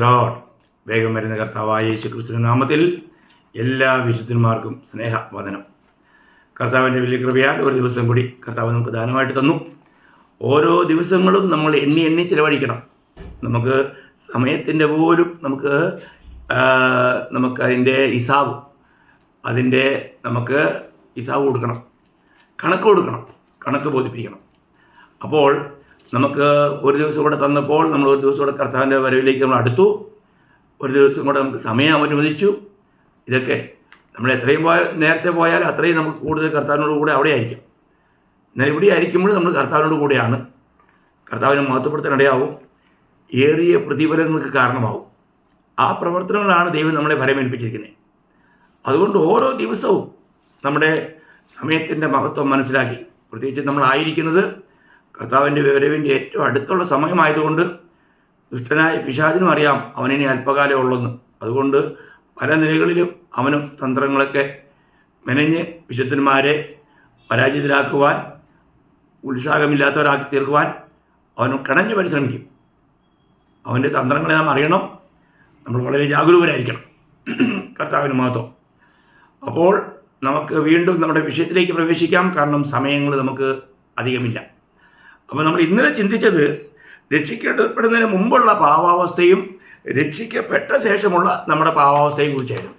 Lord വേഗം വരുന്ന കർത്താവായ യേശു ക്രിസ്തുവിന്റെ നാമത്തിൽ എല്ലാ വിശുദ്ധന്മാർക്കും സ്നേഹ സ്നേഹവദനം കർത്താവിന്റെ വലിയ കൃപയാൽ ഒരു ദിവസം കൂടി കർത്താവ് നമുക്ക് ദാനമായിട്ട് തന്നു. ഓരോ ദിവസങ്ങളും നമ്മൾ എണ്ണി എണ്ണി ചിലവഴിക്കണം. നമുക്ക് സമയത്തിന്റെ പോലും നമുക്ക് നമുക്ക് അതിന്റെ ഇസാവ് അതിന്റെ നമുക്ക് ഇസാവ് കൊടുക്കണം. കണക്ക് കൊടുക്കണം. കണക്ക് ബോധിപ്പിക്കണം. അപ്പോൾ നമുക്ക് ഒരു ദിവസം കൂടെ തന്നപ്പോൾ നമ്മൾ ഒരു ദിവസം കൂടെ കർത്താവിന്റെ വരവിലേക്ക് നമ്മൾ അടുത്തു. ഒരു ദിവസം കൂടെ നമുക്ക് സമയം അനുവദിച്ചു ഇതൊക്കെ നമ്മൾ എത്രയും പോയ നേരത്തെ പോയാൽ അത്രയും നമുക്ക് കൂടുതൽ കർത്താവിനോട് കൂടെ അവിടെ ആയിരിക്കും എന്നാൽ ഇവിടെ ആയിരിക്കുമ്പോൾ നമ്മൾ കർത്താവിനോട് കൂടെയാണ്. കർത്താവിനെ മഹത്വപ്പെടുത്താൻ ഇടയാവും. ഏറിയ പ്രതിഫലങ്ങൾക്ക് കാരണമാവും. ആ പ്രവർത്തനങ്ങളാണ് ദൈവം നമ്മളെ ഭരമേൽപ്പിച്ചിരിക്കുന്നത്. അതുകൊണ്ട് ഓരോ ദിവസവും നമ്മുടെ സമയത്തിന്റെ മഹത്വം മനസ്സിലാക്കി. പ്രത്യേകിച്ച് നമ്മളായിരിക്കുന്നത് കർത്താവിന്റെ വിവരവിന്റെ ഏറ്റവും അടുത്തുള്ള സമയമായതുകൊണ്ട് ദുഷ്ടനായ പിശാചിനും അറിയാം അവനിനി അല്പകാലം ഉള്ളെന്ന്. അതുകൊണ്ട് പല നിലകളിലും അവനും തന്ത്രങ്ങളൊക്കെ മെനഞ്ഞ് വിശുദ്ധന്മാരെ പരാജിതരാക്കുവാൻ ഉത്സാഹമില്ലാത്തവരാക്കി തീർക്കുവാൻ അവനും കണഞ്ഞു പരിശ്രമിക്കും. അവന്റെ തന്ത്രങ്ങളെ നാം അറിയണം. നമ്മൾ വളരെ ജാഗരൂകരായിരിക്കണം. കർത്താവിന് മാത്രം അപ്പോൾ നമുക്ക് വീണ്ടും നമ്മുടെ വിഷയത്തിലേക്ക് പ്രവേശിക്കാം. കാരണം സമയങ്ങൾ നമുക്ക് അധികമില്ല. അപ്പോൾ നമ്മൾ ഇന്നലെ ചിന്തിച്ചത് രക്ഷിക്കപ്പെടുന്നതിന് മുമ്പുള്ള പാവാവസ്ഥയും രക്ഷിക്കപ്പെട്ട ശേഷമുള്ള നമ്മുടെ പാവാവസ്ഥയെ കുറിച്ചായിരുന്നു.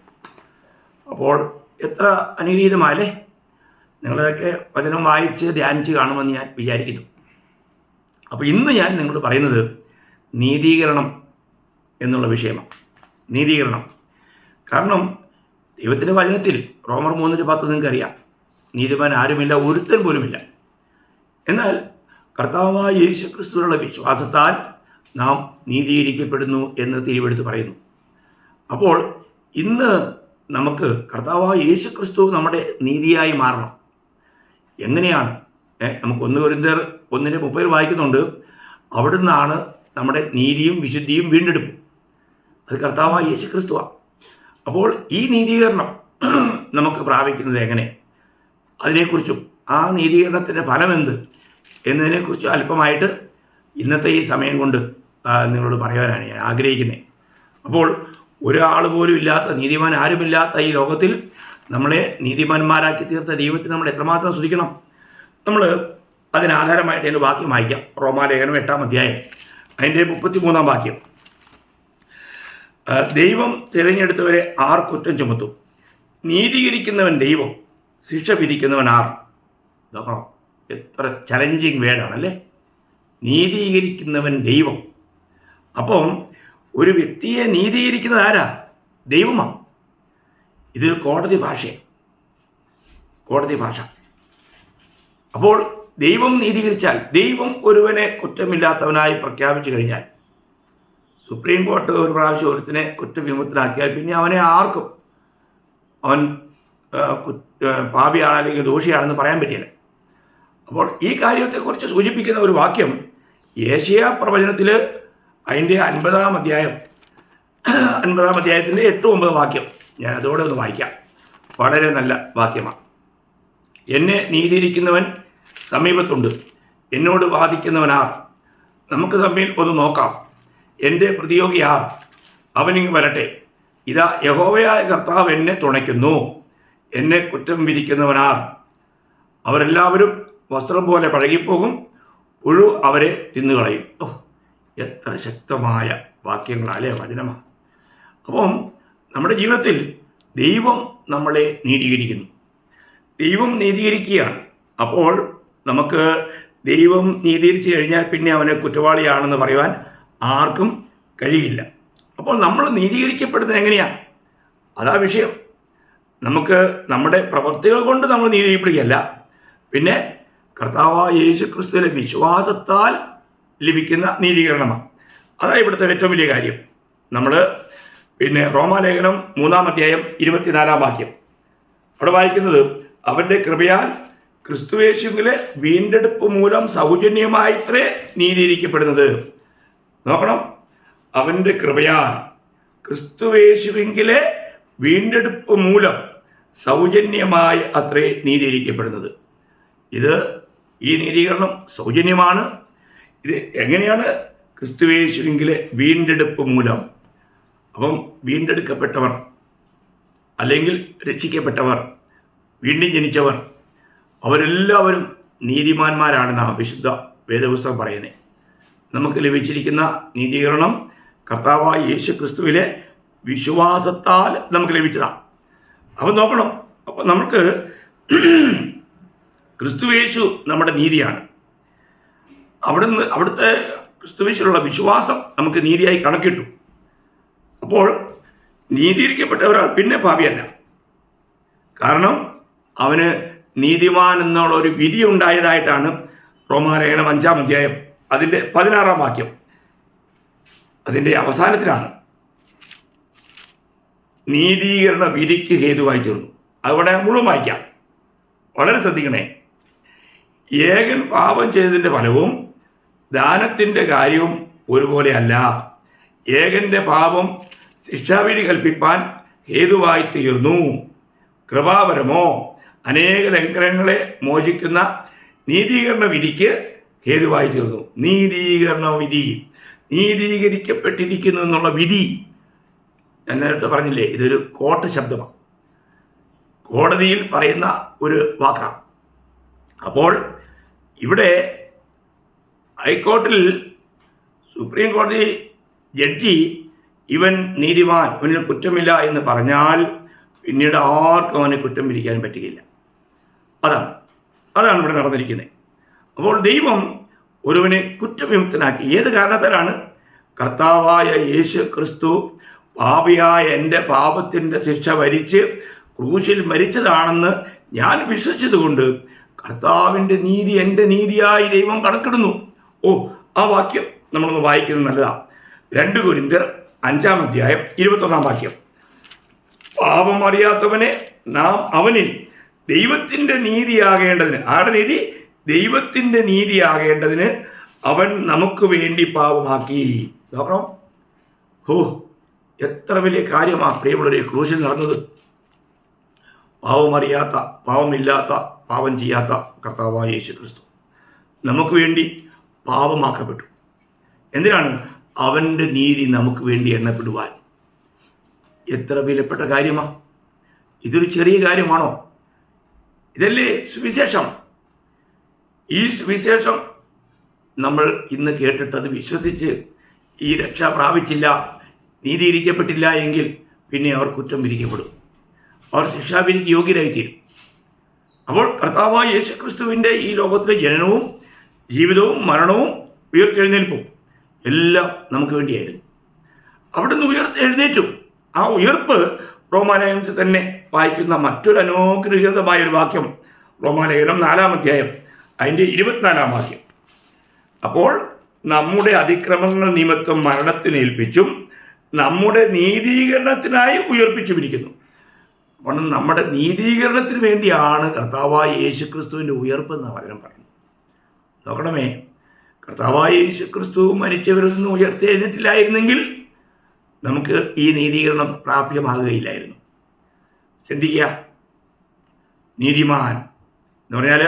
അപ്പോൾ എത്ര അനുഗ്രഹീതമായല്ലേ നിങ്ങളതൊക്കെ വചനം വായിച്ച് ധ്യാനിച്ച് കാണുമെന്ന് ഞാൻ വിചാരിക്കുന്നു. അപ്പോൾ ഇന്ന് ഞാൻ നിങ്ങളോട് പറയുന്നത് നീതീകരണം എന്നുള്ള വിഷയമാണ്. നീതീകരണം. കാരണം ദൈവത്തിന്റെ വചനത്തിൽ റോമർ മൂന്നിന്റെ പത്ത് നിങ്ങൾക്കറിയാം. നീതിമാൻ ആരുമില്ല ഒരുത്തൻ പോലുമില്ല. എന്നാൽ കർത്താവായ യേശു ക്രിസ്തുവിനുള്ള വിശ്വാസത്താൽ നാം നീതീകരിക്കപ്പെടുന്നു എന്ന് തിരുവെടുത്ത് പറയുന്നു. അപ്പോൾ ഇന്ന് നമുക്ക് കർത്താവായ യേശു ക്രിസ്തു നമ്മുടെ നീതിയായി മാറണം. എങ്ങനെയാണ്? നമുക്ക് ഒന്ന് ഒരുന്തർ ഒന്നിന്റെ മുപ്പതിൽ വായിക്കുന്നുണ്ട് അവിടുന്നാണ് നമ്മുടെ നീതിയും വിശുദ്ധിയും വീണ്ടെടുപ്പ്. അത് കർത്താവായ യേശു ക്രിസ്തുവാണ് അപ്പോൾ ഈ നീതീകരണം നമുക്ക് പ്രാപിക്കുന്നത് എങ്ങനെ? അതിനെക്കുറിച്ചും ആ നീതീകരണത്തിന്റെ ഫലമെന്ത്? എന്നതിനെക്കുറിച്ച് അല്പമായിട്ട് ഇന്നത്തെ ഈ സമയം കൊണ്ട് നിങ്ങളോട് പറയാനാണ് ഞാൻ ആഗ്രഹിക്കുന്നത് അപ്പോൾ ഒരാൾ പോലും ഇല്ലാത്ത നീതിമാൻ ആരുമില്ലാത്ത ഈ ലോകത്തിൽ നമ്മളെ നീതിമാന്മാരാക്കി തീർത്ത ദൈവത്തെ നമ്മൾ എത്രമാത്രം ശ്രദ്ധിക്കണം നമ്മൾ അതിനാധാരമായിട്ട് എന്റെ വാക്യം വായിക്കാം. റോമാലേഖനം എട്ടാം അധ്യായം. അതിന്റെ മുപ്പത്തി മൂന്നാം വാക്യം ദൈവം തിരഞ്ഞെടുത്തവരെ ആർ കുറ്റം ചുമത്തും? നീതീകരിക്കുന്നവൻ ദൈവം ശിക്ഷ വിധിക്കുന്നവൻ ആർ? നോക്കണം എത്ര ചലഞ്ചിങ് വേർഡാണല്ലേ നീതീകരിക്കുന്നവൻ ദൈവം. അപ്പം ഒരു വ്യക്തിയെ നീതീകരിക്കുന്നത് ആരാ? ദൈവമാണ് ഇത് കോടതി ഭാഷയാണ്. കോടതി ഭാഷ. അപ്പോൾ ദൈവം നീതീകരിച്ചാൽ ദൈവം ഒരുവനെ കുറ്റമില്ലാത്തവനായി പ്രഖ്യാപിച്ചു കഴിഞ്ഞാൽ സുപ്രീം കോർട്ട് ഒരു പ്രാവശ്യം ഒരുത്തിനെ കുറ്റവിമുക്തനാക്കിയാൽ പിന്നെ അവനെ ആർക്കും അവൻ പാപിയാണ് അല്ലെങ്കിൽ ദോഷിയാണെന്ന് പറയാൻ പറ്റില്ല. അപ്പോൾ ഈ കാര്യത്തെക്കുറിച്ച് സൂചിപ്പിക്കുന്ന ഒരു വാക്യം ഏഷ്യ പ്രവചനത്തിൽ അതിന്റെ അൻപതാം അധ്യായം അൻപതാം അധ്യായത്തിന്റെ എട്ട് ഒമ്പത് വാക്യം ഞാൻ അതോടെ ഒന്ന് വായിക്കാം. വളരെ നല്ല വാക്യമാണ്. എന്നെ നീതിയിരിക്കുന്നവൻ സമീപത്തുണ്ട്. എന്നോട് വാദിക്കുന്നവനാർ. നമുക്ക് തമ്മിൽ ഒന്ന് നോക്കാം. എന്റെ പ്രതിയോഗി ആർ? അവനിങ്ങ് വരട്ടെ. ഇതാ യഹോവയായ കർത്താവ് എന്നെ തുണയ്ക്കുന്നു. എന്നെ കുറ്റം വിരിക്കുന്നവനാർ അവരെല്ലാവരും വസ്ത്രം പോലെ പഴകിപ്പോകും. പുഴു അവരെ തിന്നുകളയും. ഓ എത്ര ശക്തമായ വാക്യങ്ങളാലേ വചനമാണ് അപ്പം നമ്മുടെ ജീവിതത്തിൽ ദൈവം നമ്മളെ നീതീകരിക്കുന്നു. ദൈവം നീതീകരിക്കുകയാണ്. അപ്പോൾ നമുക്ക് ദൈവം നീതീകരിച്ചു കഴിഞ്ഞാൽ പിന്നെ അവന് കുറ്റവാളിയാണെന്ന് പറയുവാൻ ആർക്കും കഴിയില്ല. അപ്പോൾ നമ്മൾ നീതീകരിക്കപ്പെടുന്നത് എങ്ങനെയാണ് അതാ വിഷയം. നമുക്ക് നമ്മുടെ പ്രവൃത്തികൾ കൊണ്ട് നമ്മൾ നീതിപ്പെടുകയല്ല പിന്നെ കർത്താവായ യേശു ക്രിസ്തുവിലെ വിശ്വാസത്താൽ ലഭിക്കുന്ന നീതീകരണമാണ്. അതാണ് ഇവിടുത്തെ ഏറ്റവും വലിയ കാര്യം. നമ്മൾ പിന്നെ റോമാലേഖനം മൂന്നാം അധ്യായം ഇരുപത്തിനാലാം വാക്യം. അവിടെ വായിക്കുന്നത് അവന്റെ കൃപയാൽ ക്രിസ്തുവേശുവിലെ വീണ്ടെടുപ്പ് മൂലം സൗജന്യമായിത്രേ നീതിയിരിക്കപ്പെടുന്നത് നോക്കണം. അവന്റെ കൃപയാൽ ക്രിസ്തുവേശുവിങ്കിലെ വീണ്ടെടുപ്പ് മൂലം സൗജന്യമായി അത്രേ നീതിയിരിക്കപ്പെടുന്നത് ഇത് ഈ നീതീകരണം സൗജന്യമാണ്. ഇത് എങ്ങനെയാണ് ക്രിസ്തുവേശുവിങ്കിലെ വീണ്ടെടുപ്പ് മൂലം? അപ്പം വീണ്ടെടുക്കപ്പെട്ടവർ അല്ലെങ്കിൽ രക്ഷിക്കപ്പെട്ടവർ വീണ്ടും ജനിച്ചവർ അവരെല്ലാവരും നീതിമാന്മാരാണെന്നാണ് വിശുദ്ധ വേദപുസ്തകം പറയുന്നത് നമുക്ക് ലഭിച്ചിരിക്കുന്ന നീതീകരണം കർത്താവായ യേശു ക്രിസ്തുവിലെ വിശ്വാസത്താൽ നമുക്ക് ലഭിച്ചതാണ്. അപ്പം നോക്കണം. അപ്പം നമുക്ക് ക്രിസ്തുവേശു നമ്മുടെ നീതിയാണ്. അവിടുന്ന് അവിടുത്തെ ക്രിസ്തുവേശുള്ള വിശ്വാസം നമുക്ക് നീതിയായി കണക്കിട്ടു. അപ്പോൾ നീതീകരിക്കപ്പെട്ടവരാൾ പിന്നെ ഭാവിയല്ല. കാരണം അവന് നീതിമാൻ എന്നുള്ള ഒരു വിധി ഉണ്ടായതായിട്ടാണ് റോമാലേഖനം അഞ്ചാം അധ്യായം അതിന്റെ പതിനാറാം വാക്യം. അതിന്റെ അവസാനത്തിലാണ്. നീതീകരണ വിധിക്ക് ഹേതുവായി തീർന്നു. അവിടെ മുഴുവൻ വായിക്കാം. വളരെ ശ്രദ്ധിക്കണേ. ഏകൻ പാപം ചെയ്തതിന്റെ ഫലവും ദാനത്തിന്റെ കാര്യവും ഒരുപോലെയല്ല. ഏകന്റെ പാപം ശിക്ഷാവിധി കൽപ്പിപ്പാൻ ഹേതുവായി തീർന്നു. കൃപാപരമോ അനേക ലംഘനങ്ങളെ മോചിക്കുന്ന നീതീകരണ വിധിക്ക് ഹേതുവായി തീർന്നു. നീതീകരണ വിധി. നീതീകരിക്കപ്പെട്ടിരിക്കുന്നു എന്നുള്ള വിധി. ഞാൻ നേരത്തെ പറഞ്ഞില്ലേ ഇതൊരു കോട്ട് ശബ്ദമാണ്. കോടതിയിൽ പറയുന്ന ഒരു വാക്കാണ്. അപ്പോൾ ഇവിടെ ഹൈക്കോർട്ടിൽ സുപ്രീം കോടതി ജഡ്ജി ഇവൻ നീതിമാൻ ഇവന് കുറ്റമില്ല എന്ന് പറഞ്ഞാൽ പിന്നീട് ആർക്കും അവനെ കുറ്റം പിരിക്കാൻ പറ്റുകയില്ല. അതാണ്. അതാണ് ഇവിടെ നടന്നിരിക്കുന്നത്. അപ്പോൾ ദൈവം ഒരുവനെ കുറ്റവിമുക്തനാക്കി. ഏത് കാരണത്താലാണ്? കർത്താവായ യേശു ക്രിസ്തു പാപിയായ എന്റെ പാപത്തിന്റെ ശിക്ഷ വരിച്ച് ക്രൂശിൽ മരിച്ചതാണെന്ന് ഞാൻ വിശ്വസിച്ചതുകൊണ്ട് കർത്താവിന്റെ നീതി എന്റെ നീതിയായി ദൈവം കണക്കിടുന്നു ഓ ആ വാക്യം നമ്മളൊന്ന് വായിക്കുന്നത് നല്ലതാണ് രണ്ട് കുരിന്തർ അഞ്ചാം അധ്യായം ഇരുപത്തൊന്നാം വാക്യം. പാപം അറിയാത്തവനെ നാം അവനിൽ ദൈവത്തിന്റെ നീതിയാകേണ്ടതിന് ആരുടെ നീതി? ദൈവത്തിന്റെ നീതിയാകേണ്ടതിന് അവൻ നമുക്ക് വേണ്ടി പാപമാക്കി. നോക്കണം? ഹോ എത്ര വലിയ കാര്യമാണ് പ്രിയമുള്ളവരെ ക്രൂശിൽ നടന്നത്. പാവമറിയാത്ത പാവമില്ലാത്ത പാവം ചെയ്യാത്ത കർത്താവായ യേശു ക്രിസ്തു നമുക്ക് വേണ്ടി പാപമാക്കപ്പെട്ടു. എന്തിനാണ്? അവന്റെ നീതി നമുക്ക് വേണ്ടി എണ്ണപ്പെടുവാൻ. എത്ര വിലപ്പെട്ട കാര്യമാ. ഇതൊരു ചെറിയ കാര്യമാണോ? ഇതല്ലേ സുവിശേഷം. ഈ സുവിശേഷം നമ്മൾ ഇന്ന് കേട്ടിട്ട് അത് വിശ്വസിച്ച് ഈ രക്ഷ പ്രാപിച്ചില്ല നീതിയിരിക്കപ്പെട്ടില്ല എങ്കിൽ പിന്നെ അവർ കുറ്റം വിരിക്കപ്പെടും അവർ ശിക്ഷാവിധിക്ക് യോഗ്യരായിത്തീരും. അപ്പോൾ കർത്താവായ യേശുക്രിസ്തുവിന്റെ ഈ ലോകത്തിലെ ജനനവും ജീവിതവും മരണവും ഉയർത്തെഴുന്നേൽപ്പും എല്ലാം നമുക്ക് വേണ്ടിയായിരുന്നു. അവിടുന്ന് ഉയർത്തെഴുന്നേറ്റു ആ ഉയർപ്പ് റോമാലയത്തിൽ തന്നെ വായിക്കുന്ന മറ്റൊരു അനുഗ്രഹീതമായ ഒരു വാക്യം റോമാലേഖനം നാലാം അധ്യായം അതിന്റെ ഇരുപത്തിനാലാം വാക്യം. അപ്പോൾ നമ്മുടെ അതിക്രമങ്ങൾ നിമിത്തം മരണത്തിനേൽപ്പിച്ചും നമ്മുടെ നീതീകരണത്തിനായി ഉയർപ്പിച്ചുമിരിക്കുന്നു. അപ്പോൾ നമ്മുടെ നീതീകരണത്തിന് വേണ്ടിയാണ് കർത്താവായ യേശു ക്രിസ്തുവിന്റെ ഉയർപ്പ് എന്ന് വചനം പറയുന്നത്. നോക്കണമേ കർത്താവായ യേശു ക്രിസ്തു മരിച്ചവരിൽ നിന്ന് ഉയർത്തെഴുന്നിട്ടില്ലായിരുന്നെങ്കിൽ നമുക്ക് ഈ നീതീകരണം പ്രാപ്യമാകുകയില്ലായിരുന്നു. ചിന്തിക്കുക നീതിമാൻ എന്ന് പറഞ്ഞാൽ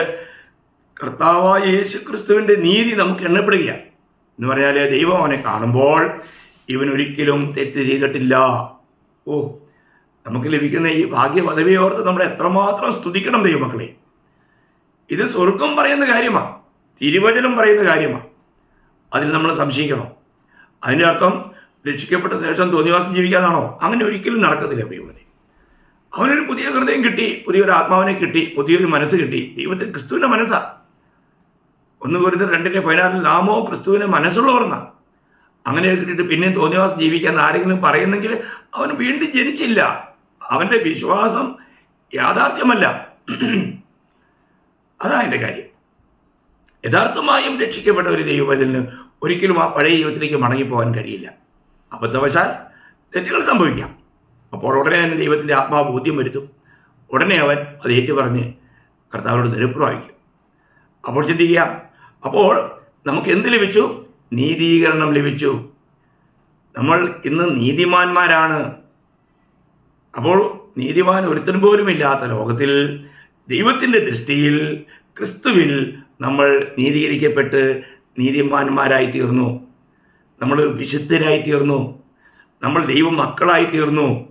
കർത്താവായ യേശു ക്രിസ്തുവിന്റെ നീതി നമുക്ക് എണ്ണപ്പെടുക എന്ന് പറഞ്ഞാൽ ദൈവം അവനെ കാണുമ്പോൾ ഇവൻ ഒരിക്കലും തെറ്റ് ചെയ്തിട്ടില്ല. ഓ നമുക്ക് ലഭിക്കുന്ന ഈ ഭാഗ്യ പദവിയെ ഓർത്ത് നമ്മൾ എത്രമാത്രം സ്തുതിക്കണം ദൈവമക്കളെ. ഇത് സ്വർഗം പറയുന്ന കാര്യമാണ് തിരുവചനം പറയുന്ന കാര്യമാണ് അതിൽ നമ്മൾ സംശയിക്കണം. അതിന്റെ അർത്ഥം രക്ഷിക്കപ്പെട്ട ശേഷം തോന്നിവാസം ജീവിക്കാതാണോ? അങ്ങനെ ഒരിക്കലും നടക്കത്തില്ല ദൈവനെ അവനൊരു പുതിയ ഹൃദയം കിട്ടി പുതിയൊരു ആത്മാവിനെ കിട്ടി പുതിയൊരു മനസ്സ് കിട്ടി. ദൈവത്തിൽ ക്രിസ്തുവിന്റെ മനസ്സാണ് ഒന്ന് കുരുത്തർ രണ്ടിന്റെ പതിനാറിൽ നാമോ ക്രിസ്തുവിന്റെ മനസ്സുള്ളവർന്നാണ് അങ്ങനെ കിട്ടിയിട്ട് പിന്നെയും തോന്നിവാസം ജീവിക്കാൻ ആരെങ്കിലും പറയുന്നെങ്കിൽ അവൻ വീണ്ടും ജനിച്ചില്ല. അവന്റെ വിശ്വാസം യാഥാർത്ഥ്യമല്ല. അതാ എന്റെ കാര്യം. യഥാർത്ഥമായും രക്ഷിക്കപ്പെട്ട ഒരു ദൈവവചലിന് ഒരിക്കലും ആ പഴയ ജീവിതത്തിലേക്ക് മടങ്ങിപ്പോകാൻ കഴിയില്ല. അബദ്ധവശാൽ തെറ്റുകൾ സംഭവിക്കാം. അപ്പോൾ ഉടനെ തന്നെ ദൈവത്തിന്റെ ആത്മാവ് ബോധ്യം വരുത്തും. ഉടനെ അവൻ അത് ഏറ്റുപറഞ്ഞ് കർത്താവിനോട് നിരപ്രവാഹിക്കും അപ്പോൾ ചിന്തിക്കുക അപ്പോൾ നമുക്ക് എന്ത് ലഭിച്ചു? നീതീകരണം ലഭിച്ചു. നമ്മൾ ഇന്ന് നീതിമാന്മാരാണ്. അപ്പോൾ നീതിമാൻ ഒരുത്തൻ പോലും ഇല്ലാത്ത ലോകത്തിൽ ദൈവത്തിന്റെ ദൃഷ്ടിയിൽ ക്രിസ്തുവിൽ നമ്മൾ നീതീകരിക്കപ്പെട്ട് നീതിമാന്മാരായി തീർന്നു. നമ്മൾ വിശുദ്ധരായി തീർന്നു. നമ്മൾ ദൈവ മക്കളായി തീർന്നു.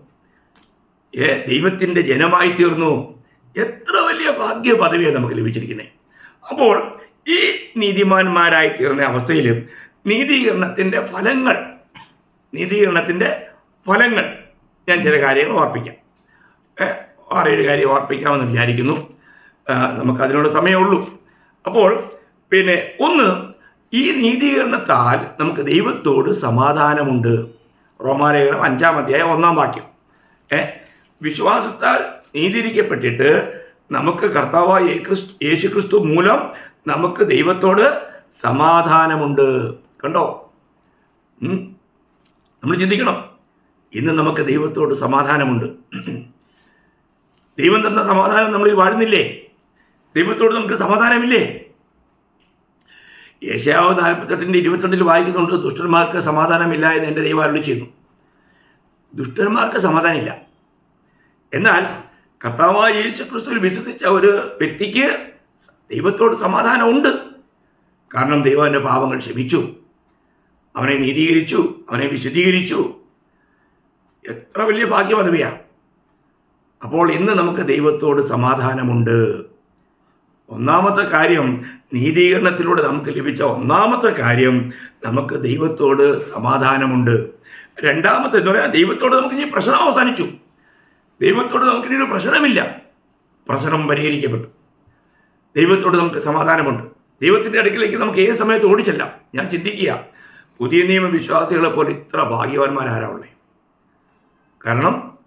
ഏ ദൈവത്തിന്റെ ജനമായി തീർന്നു. എത്ര വലിയ ഭാഗ്യ പദവിയാണ് നമുക്ക് ലഭിച്ചിരിക്കുന്നത് അപ്പോൾ ഈ നീതിമാന്മാരായി തീർന്ന അവസ്ഥയിൽ നീതീകരണത്തിന്റെ ഫലങ്ങൾ നീതീകരണത്തിന്റെ ഫലങ്ങൾ ഞാൻ ചില കാര്യങ്ങൾ ഓർപ്പിക്കാം. ആറേഴ് കാര്യം ഓർപ്പിക്കാമെന്ന് വിചാരിക്കുന്നു. നമുക്കതിനുള്ള സമയമുള്ളൂ അപ്പോൾ പിന്നെ ഒന്ന് ഈ നീതീകരണത്താൽ നമുക്ക് ദൈവത്തോട് സമാധാനമുണ്ട്. റോമാലേഖനം അഞ്ചാം അധ്യായം ഒന്നാം വാക്യം. ഏ വിശ്വാസത്താൽ നീതിരിക്കപ്പെട്ടിട്ട് നമുക്ക് കർത്താവായ യേശു ക്രിസ്തു മൂലം നമുക്ക് ദൈവത്തോട് സമാധാനമുണ്ട്. കണ്ടോ? നമ്മൾ ചിന്തിക്കണം. ഇന്ന് നമുക്ക് ദൈവത്തോട് സമാധാനമുണ്ട്. ദൈവം തന്ന സമാധാനം നമ്മളിൽ വാഴുന്നില്ലേ? ദൈവത്തോട് നമുക്ക് സമാധാനമില്ലേ? യേശാവ് നാൽപ്പത്തെട്ടിന്റെ ഇരുപത്തിരണ്ടിൽ വായിക്കുന്നുണ്ട് ദുഷ്ടന്മാർക്ക് സമാധാനമില്ല എന്ന് എന്റെ ദൈവം അരുളി ചെയ്യുന്നു ദുഷ്ടന്മാർക്ക് സമാധാനമില്ല. എന്നാൽ കർത്താവായ യേശു ക്രിസ്തുവിൽ വിശ്വസിച്ച ഒരു വ്യക്തിക്ക് ദൈവത്തോട് സമാധാനമുണ്ട്. കാരണം ദൈവം അവന്റെ പാപങ്ങൾ ക്ഷമിച്ചു. അവനെ നീതീകരിച്ചു അവനെ വിശദീകരിച്ചു എത്ര വലിയ ഭാഗ്യപദവിയാ അപ്പോൾ ഇന്ന് നമുക്ക് ദൈവത്തോട് സമാധാനമുണ്ട്. ഒന്നാമത്തെ കാര്യം നീതീകരണത്തിലൂടെ നമുക്ക് ലഭിച്ച ഒന്നാമത്തെ കാര്യം നമുക്ക് ദൈവത്തോട് സമാധാനമുണ്ട്. രണ്ടാമത്തെ എന്ന് പറയാൻ ദൈവത്തോട് നമുക്ക് ഇനി പ്രശ്നം അവസാനിച്ചു. ദൈവത്തോട് നമുക്ക് ഇനി ഒരു പ്രശ്നമില്ല. പ്രശ്നം പരിഹരിക്കപ്പെട്ടു. ദൈവത്തോട് നമുക്ക് സമാധാനമുണ്ട്. ദൈവത്തിന്റെ അടുക്കിലേക്ക് നമുക്ക് ഏത് സമയത്ത് ഓടിച്ചെല്ലാം ഞാൻ ചിന്തിക്കുക പുതിയ നിയമ വിശ്വാസികളെ പോലെ ഇത്ര ഭാഗ്യവാന്മാരാരാ ഉള്ളത് കാരണം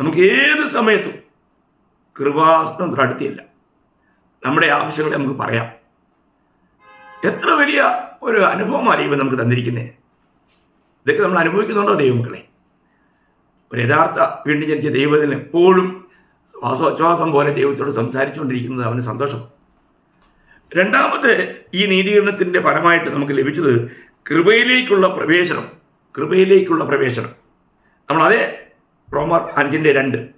നമുക്ക് ഏത് സമയത്തും കൃപാസനം നടത്തിയല്ല നമ്മുടെ ആവശ്യങ്ങളെ നമുക്ക് പറയാം. എത്ര വലിയ ഒരു അനുഭവമാണ് ദൈവം നമുക്ക് തന്നിരിക്കുന്നത് ഇതൊക്കെ നമ്മൾ അനുഭവിക്കുന്നുണ്ടോ ദൈവമക്കളെ? ഒരു യഥാർത്ഥ വീണ്ടും ജനിച്ച ദൈവത്തിന് എപ്പോഴും ശ്വാസോച്ഛ്വാസം പോലെ ദൈവത്തോട് സംസാരിച്ചുകൊണ്ടിരിക്കുന്നത് അവന് സന്തോഷം. രണ്ടാമത്തെ ഈ നീതീകരണത്തിന്റെ ഫലമായിട്ട് നമുക്ക് ലഭിച്ചത് കൃപയിലേക്കുള്ള പ്രവേശനം കൃപയിലേക്കുള്ള പ്രവേശനം. നമ്മൾ അതേ റോമർ അഞ്ചിന്റെ രണ്ട്.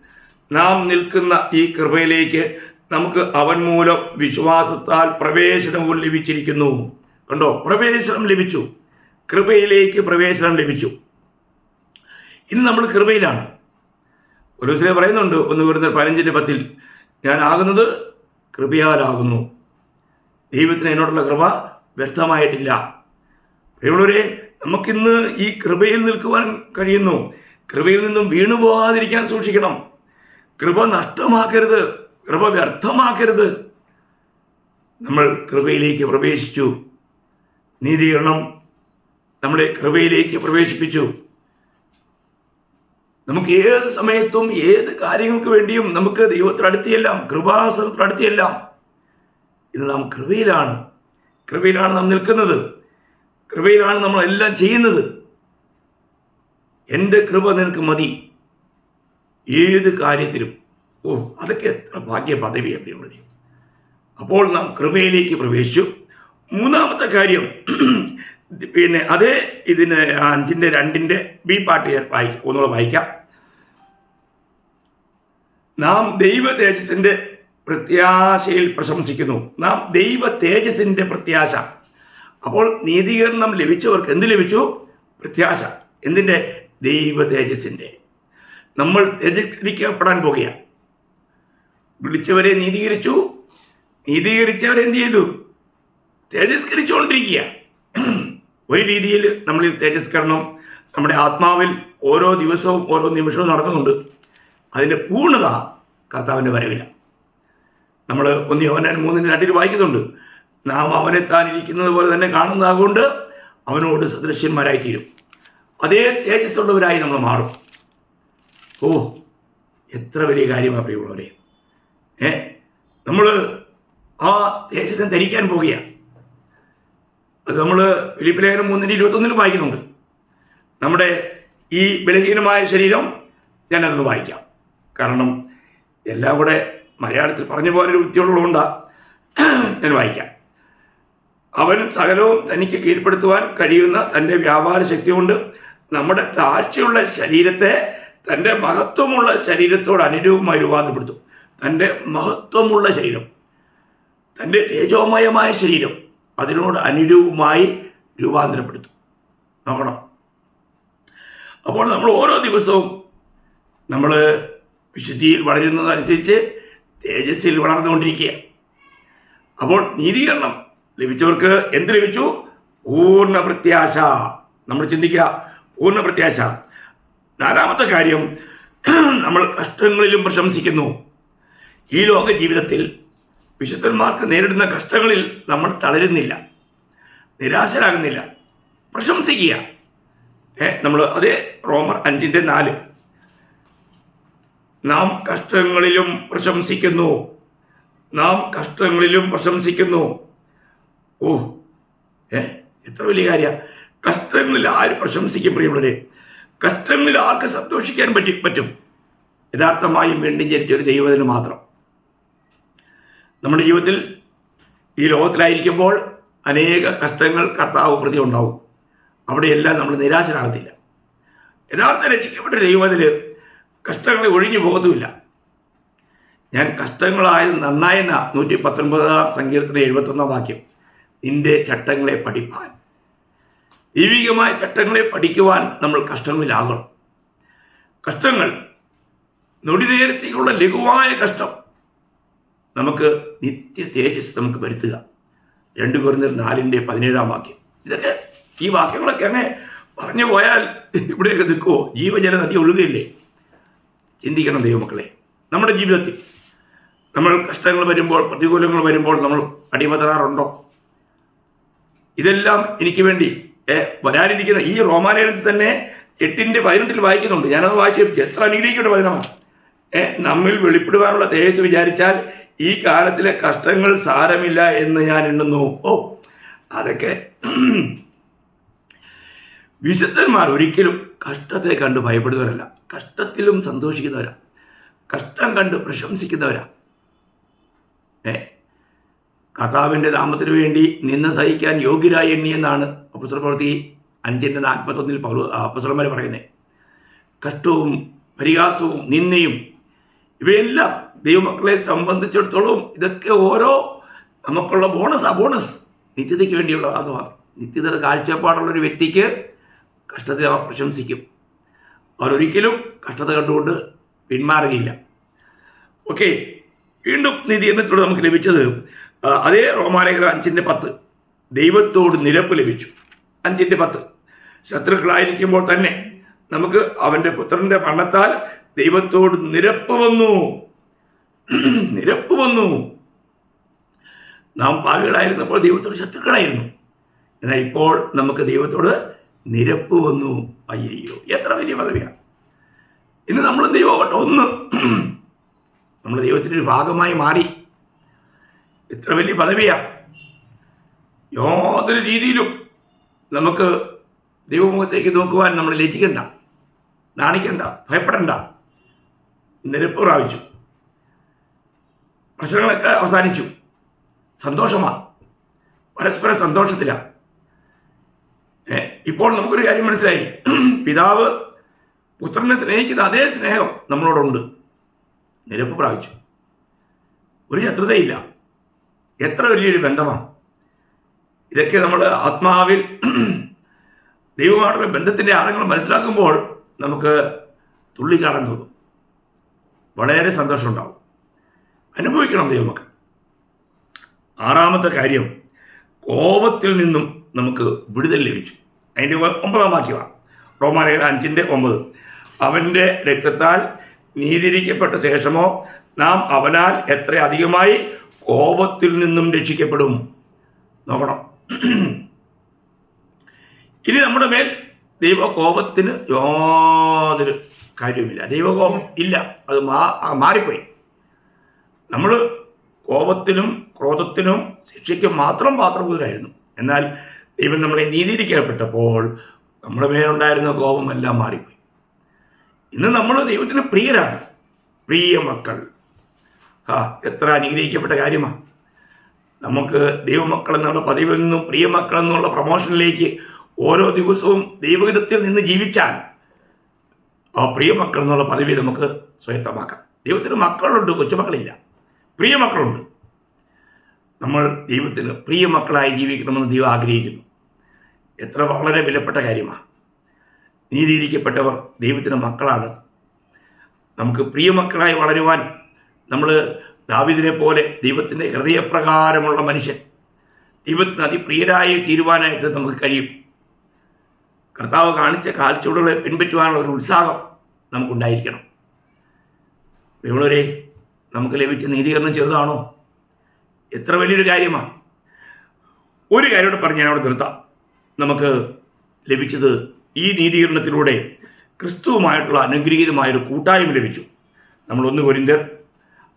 നാം നിൽക്കുന്ന ഈ കൃപയിലേക്ക് നമുക്ക് അവൻ മൂലം വിശ്വാസത്താൽ പ്രവേശനവും ലഭിച്ചിരിക്കുന്നു. കണ്ടോ? പ്രവേശനം ലഭിച്ചു. കൃപയിലേക്ക് പ്രവേശനം ലഭിച്ചു. ഇന്ന് നമ്മൾ കൃപയിലാണ്. ഒരു പറയുന്നുണ്ട് ഒന്ന് വരുന്ന പതിനഞ്ചിന്റെ പത്തിൽ ഞാൻ ആകുന്നത് കൃപയാലാകുന്നു. ദൈവത്തിന് എന്നോടുള്ള കൃപ വ്യക്തമായിട്ടില്ല. പ്രിയമുള്ളവരെ നമുക്കിന്ന് ഈ കൃപയിൽ നിൽക്കുവാൻ കഴിയുന്നു. കൃപയിൽ നിന്നും വീണുപോകാതിരിക്കാൻ സൂക്ഷിക്കണം. കൃപ നഷ്ടമാക്കരുത്. കൃപ വ്യർത്ഥമാക്കരുത്. നമ്മൾ കൃപയിലേക്ക് പ്രവേശിച്ചു. നീതീകരണം നമ്മളെ കൃപയിലേക്ക് പ്രവേശിപ്പിച്ചു. നമുക്ക് ഏത് സമയത്തും ഏത് കാര്യങ്ങൾക്ക് വേണ്ടിയും നമുക്ക് ദൈവത്തിനടുത്തിയെല്ലാം കൃപാസനത്തിനടുത്തിയെല്ലാം ഇത് നാം കൃപയിലാണ്. കൃപയിലാണ് നാം നിൽക്കുന്നത്. കൃപയിലാണ് നമ്മളെല്ലാം ചെയ്യുന്നത്. എന്റെ കൃപ നിനക്ക് മതി. ഏത് കാര്യത്തിലും ഓ അതൊക്കെ എത്ര ഭാഗ്യ പദവിയാണ് പ്രിയമുള്ളത് അപ്പോൾ നാം കൃപയിലേക്ക് പ്രവേശിച്ചു. മൂന്നാമത്തെ കാര്യം പിന്നെ അതേ ഇതിന് അഞ്ചിന്റെ രണ്ടിന്റെ ബി പാട്ട് ഞാൻ വായിക്കാം ഒന്നുകൂടെ വായിക്കാം. നാം ദൈവ തേജസ്സിന്റെ പ്രത്യാശയിൽ പ്രശംസിക്കുന്നു. നാം ദൈവ തേജസ്സിന്റെ പ്രത്യാശ. അപ്പോൾ നീതീകരണം ലഭിച്ചവർക്ക് എന്ത് ലഭിച്ചു? പ്രത്യാശ. എന്തിന്റെ ദൈവ തേജസ്സിന്റെ നമ്മൾ തേജസ്കരിക്കപ്പെടാൻ പോകുകയാണ്. വിളിച്ചവരെ നീതീകരിച്ചു. നീതീകരിച്ചവരെ എന്ത് ചെയ്തു? തേജസ്കരിച്ചുകൊണ്ടിരിക്കുക ഒരു രീതിയിൽ നമ്മളിൽ തേജസ്കരണം നമ്മുടെ ആത്മാവിൽ ഓരോ ദിവസവും ഓരോ നിമിഷവും നടക്കുന്നുണ്ട്. അതിന്റെ പൂർണത കർത്താവിന്റെ വരവില്ല നമ്മൾ ഒന്ന് യോനാൻ മൂന്നിന് രണ്ടിൽ വായിക്കുന്നുണ്ട്. നാം അവനെ താൻ ഇരിക്കുന്നത് പോലെ തന്നെ കാണുന്നതാകൊണ്ട് അവനോട് സദൃശ്യന്മാരായി തീരും അതേ തേജസ്സുള്ളവരായി നമ്മൾ മാറും. ഓ എത്ര വലിയ കാര്യമാണ് പ്രിയമുള്ളവരെ. ഏ നമ്മൾ ആ തേജസ്സം ധരിക്കാൻ പോവുകയാണ് അത് നമ്മൾ ഫിലിപ്പിലേഖനം മൂന്നിന്റെ ഇരുപത്തൊന്നിൽ വായിക്കുന്നുണ്ട്. നമ്മുടെ ഈ ബലഹീനമായ ശരീരം ഞാനതൊന്ന് വായിക്കാം. കാരണം എല്ലാം കൂടെ മലയാളത്തിൽ പറഞ്ഞു പോകാനൊരു ബുദ്ധിയുള്ളതുകൊണ്ടാണ് ഞാൻ വായിക്കാം. അവൻ സകലവും തനിക്ക് കീഴ്പ്പെടുത്തുവാൻ കഴിയുന്ന തന്റെ വ്യാപാര ശക്തി കൊണ്ട് നമ്മുടെ താഴ്ചയുള്ള ശരീരത്തെ തന്റെ മഹത്വമുള്ള ശരീരത്തോട് അനുരൂപമായി രൂപാന്തരപ്പെടുത്തും. തന്റെ മഹത്വമുള്ള ശരീരം തന്റെ തേജോമയമായ ശരീരം അതിനോട് അനുരൂപമായി രൂപാന്തരപ്പെടുത്തും. നോക്കണം. അപ്പോൾ നമ്മൾ ഓരോ ദിവസവും നമ്മൾ വിശുദ്ധിയിൽ വളരുന്നതനുസരിച്ച് തേജസ്സിൽ വളർന്നുകൊണ്ടിരിക്കുക. അപ്പോൾ നീതീകരണം ലഭിച്ചവർക്ക് എന്ത് ലഭിച്ചു? പൂർണ പ്രത്യാശ. നമ്മൾ ചിന്തിക്കുക പൂർണ പ്രത്യാശ. നാലാമത്തെ കാര്യം നമ്മൾ കഷ്ടങ്ങളിലും പ്രശംസിക്കുന്നു. ഈ ലോക ജീവിതത്തിൽ വിശുദ്ധന്മാർക്ക് നേരിടുന്ന കഷ്ടങ്ങളിൽ നമ്മൾ തളരുന്നില്ല. നിരാശരാകുന്നില്ല. പ്രശംസിക്കുക. ഏ നമ്മൾ അതേ റോമർ അഞ്ചിന്റെ നാല്. നാം കഷ്ടങ്ങളിലും പ്രശംസിക്കുന്നു. നാം കഷ്ടങ്ങളിലും പ്രശംസിക്കുന്നു. ഓ ഏ എത്ര വലിയ കാര്യ. കഷ്ടങ്ങളിൽ ആര് പ്രശംസിക്കും പ്രിയമുള്ളവരെ? കഷ്ടങ്ങളിൽ ആർക്ക് സന്തോഷിക്കാൻ പറ്റി പറ്റും? യഥാർത്ഥമായും വീണ്ടും ജനിച്ച ഒരു ദൈവത്തിന് മാത്രം. നമ്മുടെ ജീവിതത്തിൽ ഈ ലോകത്തിലായിരിക്കുമ്പോൾ അനേക കഷ്ടങ്ങൾ കർത്താവ് പ്രതി ഉണ്ടാവും. അവിടെയെല്ലാം നമ്മൾ നിരാശനാകത്തില്ല യഥാർത്ഥ രക്ഷിക്കപ്പെട്ട ദൈവത്തിൽ കഷ്ടങ്ങളെ ഒഴിഞ്ഞു പോകത്തുമില്ല. ഞാൻ കഷ്ടങ്ങളായത് നന്നായെന്ന നൂറ്റി പത്തൊൻപതാം സങ്കീർത്തന എഴുപത്തൊന്നാം വാക്യം. നിന്റെ ചട്ടങ്ങളെ പഠിപ്പാൻ. ദൈവികമായ ചട്ടങ്ങളെ പഠിക്കുവാൻ നമ്മൾ കഷ്ടങ്ങളിലാകണം. കഷ്ടങ്ങൾ നൊടി നേരത്തേക്കുള്ള ലഘുവായ കഷ്ടം നമുക്ക് നിത്യ തേജസ് നമുക്ക് വരുത്തുക. രണ്ട് കുറഞ്ഞ നാലിന്റെ പതിനേഴാം വാക്യം. ഇതൊക്കെ ഈ വാക്യങ്ങളൊക്കെ അങ്ങനെ പറഞ്ഞു പോയാൽ ഇവിടെയൊക്കെ നിൽക്കുമോ ജീവജല നദി ഒഴുകയില്ലേ? ചിന്തിക്കണം ദൈവമക്കളെ. നമ്മുടെ ജീവിതത്തിൽ നമ്മൾ കഷ്ടങ്ങൾ വരുമ്പോൾ പ്രതികൂലങ്ങൾ വരുമ്പോൾ നമ്മൾ അടിമതറാറുണ്ടോ ഇതെല്ലാം എനിക്ക് വേണ്ടി വരാനിരിക്കുന്ന ഈ റോമാലയത്തിൽ തന്നെ എട്ടിന്റെ പതിനെട്ടിൽ വായിക്കുന്നുണ്ട്. ഞാനത് വായിച്ചു എത്ര അനുഗ്രഹിക്കേണ്ട വചനമാണ് നമ്മിൽ വെളിപ്പെടുവാനുള്ള തേജസ് വിചാരിച്ചാൽ ഈ കാലത്തിലെ കഷ്ടങ്ങൾ സാരമില്ല എന്ന് ഞാൻ എണ്ണുന്നു. ഓ അതൊക്കെ വിശുദ്ധന്മാർ ഒരിക്കലും കഷ്ടത്തെ കണ്ട് ഭയപ്പെടുന്നവരല്ല. കഷ്ടത്തിലും സന്തോഷിക്കുന്നവരാ. കഷ്ടം കണ്ട് പ്രശംസിക്കുന്നവരാ. ഏ കർത്താവിന്റെ നാമത്തിന് വേണ്ടി നിന്ന് സഹിക്കാൻ യോഗ്യരായി എണ്ണിയെന്നാണ് അപ്പുസ്തല പ്രവൃത്തി അഞ്ചിന്റെ നാൽപ്പത്തൊന്നിൽ പൗര അപ്പുസ്തലന്മാർ പറയുന്നത് കഷ്ടവും പരിഹാസവും നിന്നയും ഇവയെല്ലാം ദൈവമക്കളെ സംബന്ധിച്ചിടത്തോളം ഇതൊക്കെ ഓരോ നമുക്കുള്ള ബോണസ് ആ ബോണസ്. നിത്യതയ്ക്ക് വേണ്ടിയുള്ള അത് മാത്രം. നിത്യതയുടെ കാഴ്ചപ്പാടുള്ള ഒരു വ്യക്തിക്ക് കഷ്ടത്തെ അവർ പ്രശംസിക്കും. അവരൊരിക്കലും കഷ്ടത കണ്ടുകൊണ്ട് പിന്മാറുകയില്ല. ഓക്കെ വീണ്ടും നീതീകരണത്തിലൂടെ നമുക്ക് ലഭിച്ചത് അതേ റോമാലേഖനം അഞ്ചിന്റെ പത്ത്. ദൈവത്തോട് നിരപ്പ് ലഭിച്ചു. അഞ്ചിന്റെ പത്ത്. ശത്രുക്കളായിരിക്കുമ്പോൾ തന്നെ നമുക്ക് അവന്റെ പുത്രന്റെ മരണത്താൽ ദൈവത്തോട് നിരപ്പ് വന്നു. നിരപ്പ് വന്നു. നാം പാവികളായിരുന്നപ്പോൾ ദൈവത്തോട് ശത്രുക്കളായിരുന്നു. എന്നാൽ ഇപ്പോൾ നമുക്ക് ദൈവത്തോട് നിരപ്പ് വന്നു. അയ്യോ എത്ര വലിയ പദവിയാണ് ഇന്ന് നമ്മൾ ദൈവമാകട്ടെ ഒന്ന് നമ്മൾ ദൈവത്തിന്റെ ഒരു ഭാഗമായി മാറി. എത്ര വലിയ പദവിയാണ് യാതൊരു രീതിയിലും നമുക്ക് ദൈവമുഖത്തേക്ക് നോക്കുവാൻ നമ്മൾ ലജിക്കണ്ട നാണിക്കണ്ട ഭയപ്പെടണ്ട. നിരപ്പ് പ്രാപിച്ചു. പ്രശ്നങ്ങളൊക്കെ അവസാനിച്ചു. സന്തോഷമാണ് പരസ്പര സന്തോഷത്തിലാണ് ഇപ്പോൾ നമുക്കൊരു കാര്യം മനസ്സിലായി. പിതാവ് പുത്രനെ സ്നേഹിക്കുന്ന അതേ സ്നേഹം നമ്മളോടുണ്ട്. നിരപ്പ് പ്രാപിച്ചു. ഒരു ശത്രുതയില്ല. എത്ര വലിയൊരു ബന്ധമാണ് ഇതൊക്കെ നമ്മൾ ആത്മാവിൽ ദൈവമായിട്ടുള്ള ബന്ധത്തിന്റെ ആഴങ്ങൾ മനസ്സിലാക്കുമ്പോൾ നമുക്ക് തുള്ളിച്ചാടാൻ തോന്നും. വളരെ സന്തോഷമുണ്ടാവും അനുഭവിക്കണം ദൈവമക്കൾ. ആറാമത്തെ കാര്യം കോപത്തിൽ നിന്നും നമുക്ക് വിടുതൽ ലഭിച്ചു. അതിന്റെ ഒമ്പതാം വാക്യമാണ്. റോമാലേഖന അഞ്ചിന്റെ ഒമ്പത്. അവന്റെ രക്തത്താൽ നീതിരിക്കപ്പെട്ട ശേഷമോ നാം അവനാൽ എത്ര അധികമായി കോപത്തിൽ നിന്നും രക്ഷിക്കപ്പെടും. നോക്കണം. ഇനി നമ്മുടെ മേൽ ദൈവകോപത്തിന് യാതൊരു കാര്യവുമില്ല. ദൈവകോപം ഇല്ല. അത് മാ മാറിപ്പോയി. നമ്മൾ കോപത്തിനും ക്രോധത്തിനും ശിക്ഷയ്ക്കും മാത്രം പാത്രഭൂതരായിരുന്നു എന്നാൽ ദൈവം നമ്മളെ നീതിയിരിക്കപ്പെട്ടപ്പോൾ നമ്മുടെ മേലുണ്ടായിരുന്ന കോപമെല്ലാം മാറിപ്പോയി. ഇന്ന് നമ്മൾ ദൈവത്തിന് പ്രിയരാണ്. പ്രിയ മക്കൾ. ആ എത്ര അനുഗ്രഹിക്കപ്പെട്ട കാര്യമാണ് നമുക്ക് ദൈവമക്കൾ എന്നുള്ള പതിവിൽ നിന്നും പ്രിയമക്കൾ എന്നുള്ള പ്രൊമോഷനിലേക്ക് ഓരോ ദിവസവും ദൈവഹിതത്തിൽ നിന്ന് ജീവിച്ചാൽ ആ പ്രിയമക്കൾ എന്നുള്ള പദവി നമുക്ക് സ്വയത്തമാക്കാം. ദൈവത്തിന് മക്കളുണ്ട് കൊച്ചുമക്കളില്ല. പ്രിയമക്കളുണ്ട് നമ്മൾ ദൈവത്തിന് പ്രിയമക്കളായി ജീവിക്കണമെന്ന് ദൈവം ആഗ്രഹിക്കുന്നു. എത്ര വളരെ വിലപ്പെട്ട കാര്യമാണ് നീതിയിരിക്കപ്പെട്ടവർ ദൈവത്തിന്റെ മക്കളാണ്. നമുക്ക് പ്രിയമക്കളായി വളരുവാൻ നമ്മൾ ദാവിദിനെ പോലെ ദൈവത്തിന്റെ ഹൃദയപ്രകാരമുള്ള മനുഷ്യൻ. ദൈവത്തിന് അതിപ്രിയരായി തീരുവാനായിട്ട് നമുക്ക് കഴിയും. കർത്താവ് കാണിച്ച കാൽച്ചുവടുകളെ പിൻപറ്റുവാനുള്ള ഒരു ഉത്സാഹം നമുക്കുണ്ടായിരിക്കണം. പ്രിയമുള്ളവരെ നമുക്ക് ലഭിച്ച നീതീകരണം ചെറുതാണോ? എത്ര വലിയൊരു കാര്യമാണ് ഒരു കാര്യം കൂടെ പറഞ്ഞ് ഞാനവിടെ നിർത്താം. നമുക്ക് ലഭിച്ചത് ഈ നീതീകരണത്തിലൂടെ ക്രിസ്തുവുമായിട്ടുള്ള അനുഗ്രഹീതമായൊരു കൂട്ടായ്മ ലഭിച്ചു. നമ്മൾ ഒന്ന് കൊരിന്തർ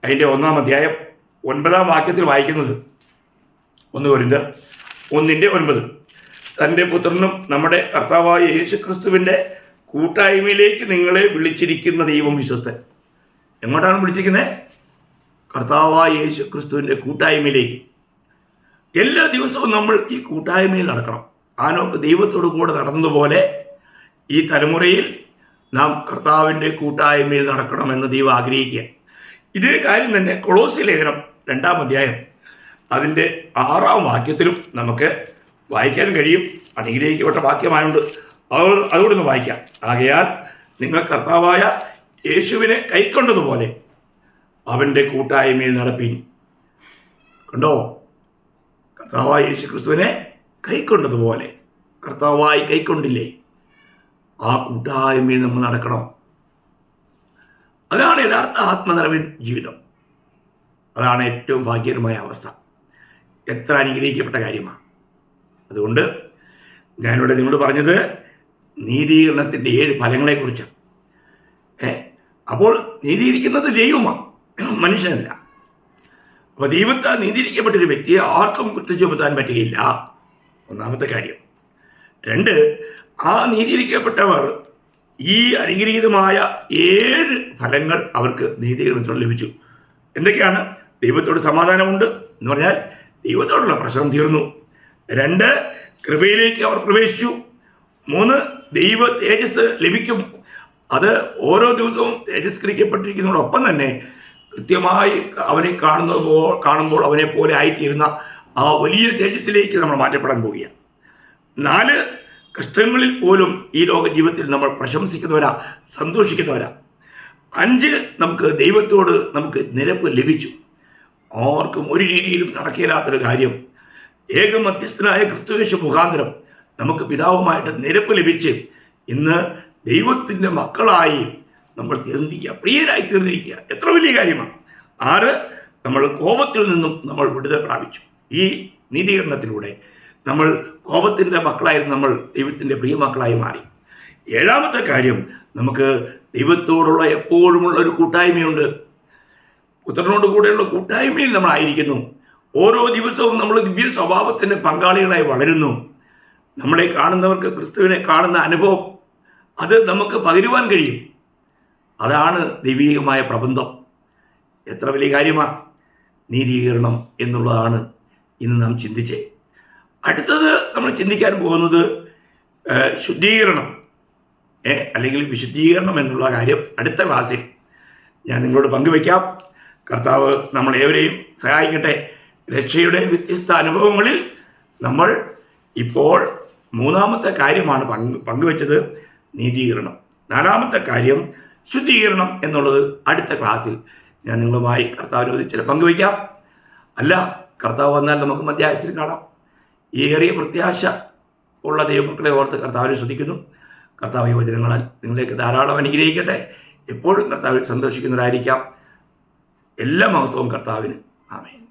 അതിന്റെ ഒന്നാം അധ്യായം ഒൻപതാം വാക്യത്തിൽ വായിക്കുന്നത് ഒന്ന് കൊരിന്തർ ഒന്നിന്റെ ഒൻപത്. തന്റെ പുത്രനും നമ്മുടെ കർത്താവായ യേശു ക്രിസ്തുവിന്റെ കൂട്ടായ്മയിലേക്ക് നിങ്ങളെ വിളിച്ചിരിക്കുന്ന ദൈവം വിശ്വസ്തൻ. എങ്ങോട്ടാണ് വിളിച്ചിരിക്കുന്നത് കർത്താവായ യേശു ക്രിസ്തുവിന്റെ കൂട്ടായ്മയിലേക്ക്. എല്ലാ ദിവസവും നമ്മൾ ഈ കൂട്ടായ്മയിൽ നടക്കണം. ആനോക്ക് ദൈവത്തോടു കൂടെ നടന്നതുപോലെ ഈ തലമുറയിൽ നാം കർത്താവിന്റെ കൂട്ടായ്മയിൽ നടക്കണമെന്ന് ദൈവം ആഗ്രഹിക്കുക. ഇതേ കാര്യം തന്നെ കൊളോസി ലേഖനം രണ്ടാം അധ്യായം. അതിന്റെ ആറാം വാക്യത്തിലും നമുക്ക് വായിക്കാൻ കഴിയും. അനുഗ്രഹിക്കപ്പെട്ട വാക്യമായുണ്ട്. അത് അതുകൂടെ ഒന്ന് വായിക്കാം. ആകയാൽ നിങ്ങൾ കർത്താവായ യേശുവിനെ കൈക്കൊണ്ടതുപോലെ അവന്റെ കൂട്ടായ്മയിൽ നടപ്പീൻ. കണ്ടോ? കർത്താവായ യേശു ക്രിസ്തുവിനെ കൈക്കൊണ്ടതുപോലെ കർത്താവായി കൈക്കൊണ്ടില്ലേ ആ കൂട്ടായ്മയിൽ നമ്മൾ നടക്കണം. അതാണ് യഥാർത്ഥ ആത്മനിറവിൻ ജീവിതം. അതാണ് ഏറ്റവും ഭാഗ്യകരമായ അവസ്ഥ. എത്ര അനുഗ്രഹിക്കപ്പെട്ട കാര്യമാണ്. അതുകൊണ്ട് ഞാനിവിടെ നിങ്ങളോട് പറഞ്ഞത് നീതീകരണത്തിന്റെ ഏഴ് ഫലങ്ങളെക്കുറിച്ചാണ്. ഏ അപ്പോൾ നീതിയിരിക്കുന്നത് ദൈവമാണ്. മനുഷ്യനല്ല. അപ്പോൾ ദൈവത്താൽ നീതിയിരിക്കപ്പെട്ടൊരു വ്യക്തിയെ ആർക്കും കുറ്റം ചുമത്താൻ പറ്റുകയില്ല. ഒന്നാമത്തെ കാര്യം. രണ്ട് ആ നീതിയിരിക്കപ്പെട്ടവർ ഈ അനുഗ്രഹീതമായ ഏഴ് ഫലങ്ങൾ അവർക്ക് നീതീകരണത്തിലൂടെ ലഭിച്ചു. എന്തൊക്കെയാണ്? ദൈവത്തോട് സമാധാനമുണ്ട് എന്ന് പറഞ്ഞാൽ ദൈവത്തോടുള്ള പ്രശ്നം തീർന്നു. രണ്ട് കൃപയിലേക്ക് അവർ പ്രവേശിച്ചു. മൂന്ന് ദൈവ തേജസ് ലഭിക്കും. അത് ഓരോ ദിവസവും തേജസ്കരിക്കപ്പെട്ടിരിക്കുന്നതോടൊപ്പം തന്നെ കൃത്യമായി അവനെ കാണുന്ന കാണുമ്പോൾ അവനെ പോലെ ആയിത്തീരുന്ന ആ വലിയ തേജസ്സിലേക്ക് നമ്മൾ മാറ്റപ്പെടാൻ പോവുകയാണ്. നാല് കഷ്ടങ്ങളിൽ പോലും ഈ ലോക ജീവിതത്തിൽ നമ്മൾ പ്രശംസിക്കുന്നവരാ സന്തോഷിക്കുന്നവരാ. അഞ്ച് നമുക്ക് ദൈവത്തോട് നമുക്ക് നിരപ്പ് ലഭിച്ചു. ആർക്കും ഒരു രീതിയിലും നടക്കില്ലാത്തൊരു കാര്യം. ഏക മധ്യസ്ഥനായ ക്രിസ്തുവേശു മുഖാന്തരം നമുക്ക് പിതാവുമായിട്ട് നിരപ്പ് ലഭിച്ച് ഇന്ന് ദൈവത്തിന്റെ മക്കളായി നമ്മൾ തീർന്നിരിക്കുക പ്രിയരായി തീർന്നിരിക്കുക എത്ര വലിയ കാര്യമാണ്. ആറ് നമ്മൾ കോപത്തിൽ നിന്നും നമ്മൾ വിടുതൽ പ്രാപിച്ചു. ഈ നീതീകരണത്തിലൂടെ നമ്മൾ കോപത്തിന്റെ മക്കളായിരുന്നു നമ്മൾ ദൈവത്തിന്റെ പ്രിയ മക്കളായി മാറി. ഏഴാമത്തെ കാര്യം നമുക്ക് ദൈവത്തോടുള്ള എപ്പോഴുമുള്ള ഒരു കൂട്ടായ്മയുണ്ട്. പുത്രനോട് കൂടെയുള്ള കൂട്ടായ്മയിൽ നമ്മളായിരിക്കുന്നു ഓരോ ദിവസവും നമ്മൾ ദിവ്യ സ്വഭാവത്തിന്റെ പങ്കാളികളായി വളരുന്നു. നമ്മളെ കാണുന്നവർക്ക് ക്രിസ്തുവിനെ കാണുന്ന അനുഭവം അത് നമുക്ക് പകരുവാൻ കഴിയും. അതാണ് ദൈവീകമായ പ്രബന്ധം. എത്ര വലിയ കാര്യമാണ് നീതീകരണം എന്നുള്ളതാണ് ഇന്ന് നാം ചിന്തിച്ചേ. അടുത്തത് നമ്മൾ ചിന്തിക്കാൻ പോകുന്നത് ശുദ്ധീകരണം. അല്ലെങ്കിൽ വിശുദ്ധീകരണം എന്നുള്ള കാര്യം അടുത്ത ക്ലാസ്സിൽ ഞാൻ നിങ്ങളോട് പങ്കുവയ്ക്കാം കർത്താവ് നമ്മളേവരെയും സഹായിക്കട്ടെ. രക്ഷയുടെ വ്യത്യസ്ത അനുഭവങ്ങളിൽ നമ്മൾ ഇപ്പോൾ മൂന്നാമത്തെ കാര്യമാണ് പങ്ക് പങ്കുവച്ചത് നീതീകരണം. നാലാമത്തെ കാര്യം ശുദ്ധീകരണം എന്നുള്ളത് അടുത്ത ക്ലാസ്സിൽ ഞാൻ നിങ്ങളുമായി കർത്താവിനോട് ചില പങ്കുവയ്ക്കാം അല്ല കർത്താവ് വന്നാൽ നമുക്ക് മധ്യാവശ്യത്തിൽ കാണാം. ഏറിയ പ്രത്യാശ ഉള്ള ദൈവമക്കളെ ഓർത്ത് കർത്താവിനെ ശ്രദ്ധിക്കുന്നു. കർത്താവ് യുവജനങ്ങളാൽ നിങ്ങളേക്ക് ധാരാളം അനുഗ്രഹിക്കട്ടെ. എപ്പോഴും കർത്താവിൽ സന്തോഷിക്കുന്നവരായിരിക്കാം. എല്ലാ മഹത്വവും കർത്താവിന്. ആമേ